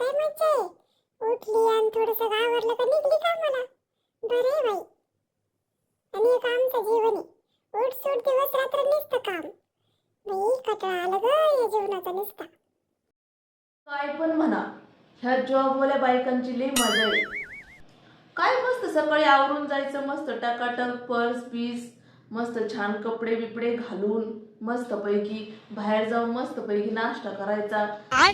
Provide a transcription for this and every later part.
काय मज्जा आहे? उठली आणि थोडस आवरलं का निघली का मला बरं आहे बाई. आणि एक आमचं जीवन आहे. उठ सूट दिवस रात्र नुसतं काम. बाई कटाळा आलं ग या जीवनाचा निसता. काय पण म्हणा ह्या जॉबवाल्या बायकांची लई मजा आहे. काय मस्त सकाळी आवरून जायचं मस्त टाकाटक पर्स पीस मस्त छान कपडे बिपडे घालून. मस्त पैकी बाहेर जाऊन मस्त पैकी नाश्ता करायचा.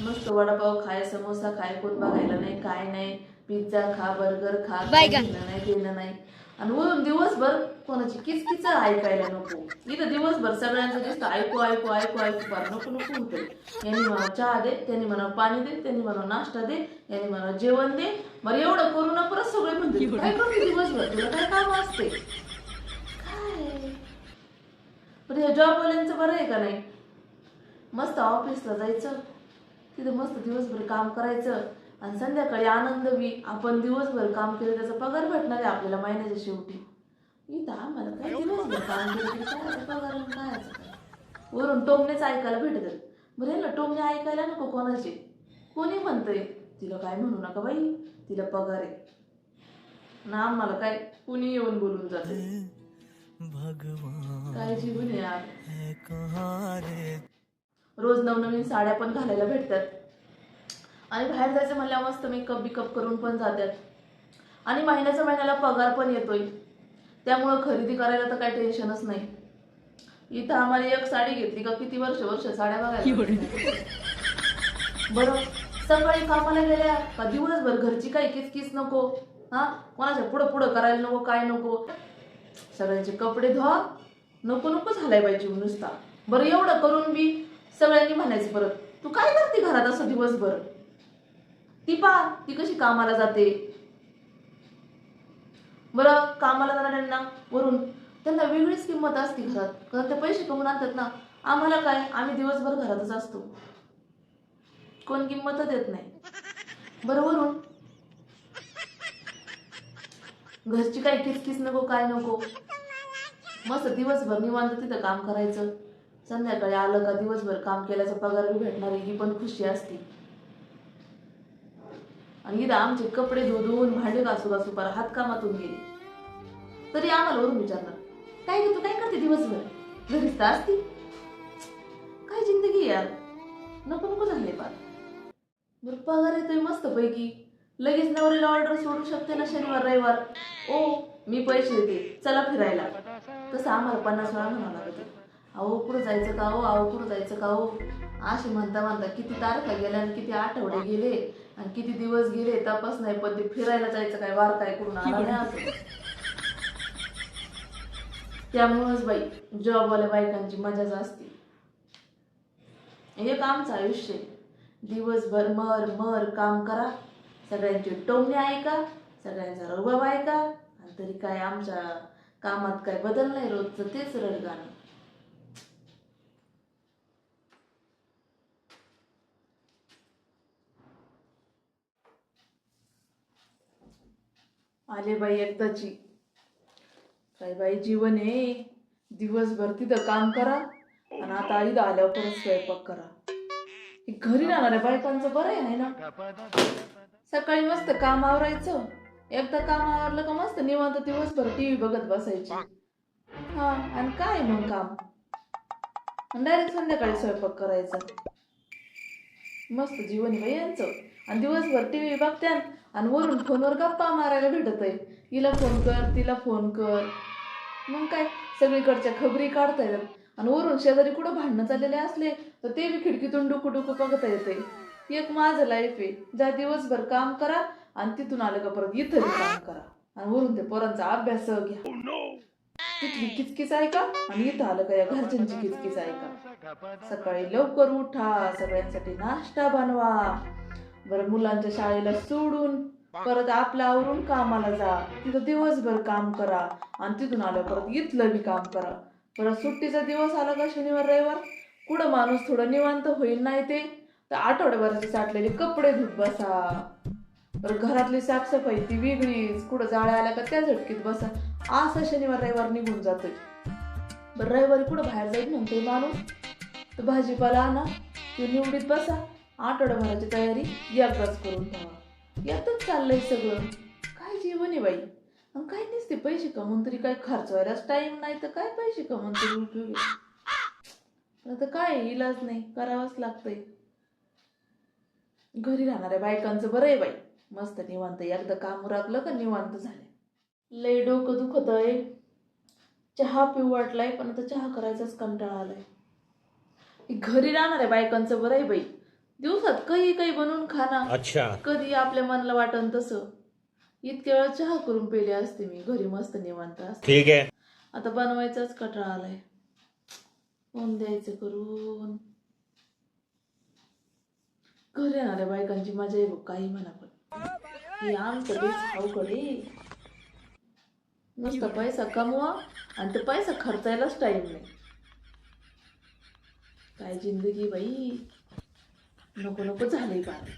मस्त वडापाव खाय समोसा खाय कोण बघायला नाही काय नाही. पिझ्झा खा बर्गर खा काय घेणं नाही नाही. आणि वरून दिवसभर कोणाची किचकिच ऐकायला नको. इथं दिवसभर सगळ्यांचं दिसतं ऐकू ऐकू ऐकू ऐकू फार नको नको होतं. यांनी मला चहा दे त्यांनी मला पाणी दे त्यांनी मला नाश्ता दे यांनी मला जेवण दे. बरं एवढं करू ना परत सगळे म्हणते "तू काय करते दिवसभर? तुला काय काम असते? पण या जॉबवाल्यांचं बरं आहे का नाही? मस्त ऑफिसला जायचं तिथं मस्त दिवसभर काम करायचं आणि संध्याकाळी आनंदवी आपण दिवसभर काम केलं त्याचा पगार भेटणार आहे आपल्याला महिन्याच्या शेवटी. इथं आम्हाला काय दिवसभर काम केलं काय पगार काय? वरून टोमनेच ऐकायला भेटत बरं याला टोमणे ऐकायला नको कोणाचे. कोणी म्हणतंय तिला काय म्हणू नका बाई तिला पगार आहे. ना आम्हाला काय कुणी येऊन बोलून जाते भगवान है कहाँ रे रोज नवनवीन साड्या पण घालायला भेटतात. आणि बाहेर जायचं म्हणल्यावर मस्त मेकअप बिकअप करून पण जातात. आणि महिन्याच्या महिन्याला पगार पण येतोय. त्यामुळं खरेदी करायला तर काही टेन्शनच नाही. इथं आम्हाला एक साडी घेतली का किती वर्ष वर्ष साड्या बघायला. बरं सकाळी कामाला गेल्या का दिवसभर घरची काही किचकिच नको? हा? कोणाच्या पुढं पुढं करायला नको काय नको? सगळ्यांचे कपडे धुवा. नको नको झालाय पाहिजे नुसता. बरं एवढं करून बी सगळ्यांनी म्हणायचं परत तू काय करते घरात असं दिवसभर? ती पा ती कशी कामाला जाते. बरं कामाला जाणाऱ्यांना वरून. त्यांना वेगळीच किंमत असते घरात. कारण ते पैसे कमवून आणतात ना. आम्हाला काय? आम्ही दिवसभर घरातच असतो. कोण किंमतच देत नाही. बरं वरून. घरची काही किसकिस नको काय नको. मस्त दिवसभर निवांत तिथं काम करायचं. संध्याकाळी आलं का दिवसभर काम केल्याचा पगार बी भेटणार आहे ही पण खुशी असते. आणि इथं आमचे कपडे धुवून भांडे घासू घासू पार हात कामातून गेले. तरी आम्हाला वरून विचारणार काय गे तू काय करते दिवसभर? घरीच तर असती. काय जिंदगी यार? नको नको झाले पार बरं पगार येतोय मस्त पैकी लगेच नवरीला ऑर्डर सोडू शकते ना शनिवार रविवार. ओ मी पैसे देते. चला फिरायला. तसं आम्हाला पन्नास वेळा म्हणावं लागतं. अहो कुठं जायचं का हो? अहो कुठं जायचं का हो? असे म्हणता म्हणता किती तारखा गेल्या आणि किती आठवडे गेले आणि किती दिवस गेले तपास नाही पण ते फिरायला जायचं काय? वार काय? करून आला नाही त्यामुळंच बाई जॉबवाल्या बायकांची मजाच असते. एक आमचं आयुष्य आहे. दिवसभर मर मर काम करा. सगळ्यांचे टोमणे ऐका. सगळ्यांचा रबाब आहे का आणि तरी काय आमच्या कामात काय बदल नाही रोजचं तेच रडगाणं. आले बाई एकदाची. काय बाई जीवन आहे. दिवसभर तिथं काम करा आणि आता आई आल्यावर परत स्वयंपाक करा. घरी राहणाऱ्या बायकांचं बरं आहे ना? सकाळी मस्त काम आवरायचं एकदा काम आवरलं का मस्त निवांत दिवसभर टीव्ही बघत बसायची. हा आणि काय मग काम? डायरेक्ट संध्याकाळी स्वयंपाक करायचा. मस्त जीवन आहे बाई यांचं. आणि दिवसभर टीव्ही बघत्यान आणि वरून फोनवर गप्पा मारायला भेटत आहे. हिला फोन कर तिला फोन कर. मग काय? सगळीकडच्या खबरी काढता येतात. आणि वरून शेजारी कुठं भांडणं चाललेले असले तर ते बी खिडकीतून डुकू डुकू बघता येते. एक माझं लाईफ आहे. ज्या दिवसभर काम करा आणि तिथून आलं का परत इथं काम करा. आणि वरून ते पोरांचा अभ्यास घ्या. तिथली किचकिच ऐका आणि इथं आलं का या घरच्यांची किचकिच ऐका सकाळी लवकर उठा सगळ्यांसाठी नाश्ता बनवा. बरं मुलांच्या शाळेला सोडून परत आपल्या आवरून कामाला जा. तिथं दिवसभर काम करा आणि तिथून आलं परत इथलं बी काम करा. परत सुट्टीचा दिवस आला का शनिवार रविवार? कुठं माणूस थोडं निवांत होईल नाही ते? तर आठवड्याभराचे साठलेले कपडे धुत बसा. बरं घरातली साफसफाई ती वेगळीच. कुठं जाळ्या आल्या का त्या झटकीत बसा. असं शनिवार रविवार निघून जातोय. बरं रविवारी कुठं बाहेर जाईल म्हणते माणूस? तर भाजीपाला आणा ते निवडीत बसा. आठवड्याभराची तयारी एकदाच करून ठेवा. यातच चाललंय सगळं. काय जीवन आहे बाई? आणि काय नसते पैसे कमवून तरी काय खर्च व्हायलाच टाइम नाही तर काय पैसे कमवून तरी उपयोग पण आता काय इलाज नाही करावंच लागतंय. घरी राहणाऱ्या बायकांचं बरं आहे बाई. मस्त निवांत. एकदा काम उरकलं का निवांत झाले. लय डोकं दुखत आहे. चहा पिऊ वाटलाय पण आता चहा करायचाच कंटाळा आलाय. घरी राहणाऱ्या बायकांचं बरं आहे बाई. दिवसात काही काही बनवून खाना अच्छा. कधी आपल्या मनाला वाटन तसं. इतक्या वेळा चहा करून पेले असते मी. घरी मस्त निवांत असते. ठीक आता बनवायचाच कटाळा आलाय. कोण द्यायचं करून. घरी येणाऱ्या बायकांची मजा आहे बघ काही म्हणा पण. हे आमचं खाऊ अवघड आहे पैसा कमवा आणि तो पैसा खर्चायलाच टाईम नाही. काय जिंदगी बाई? नको नको झाले पार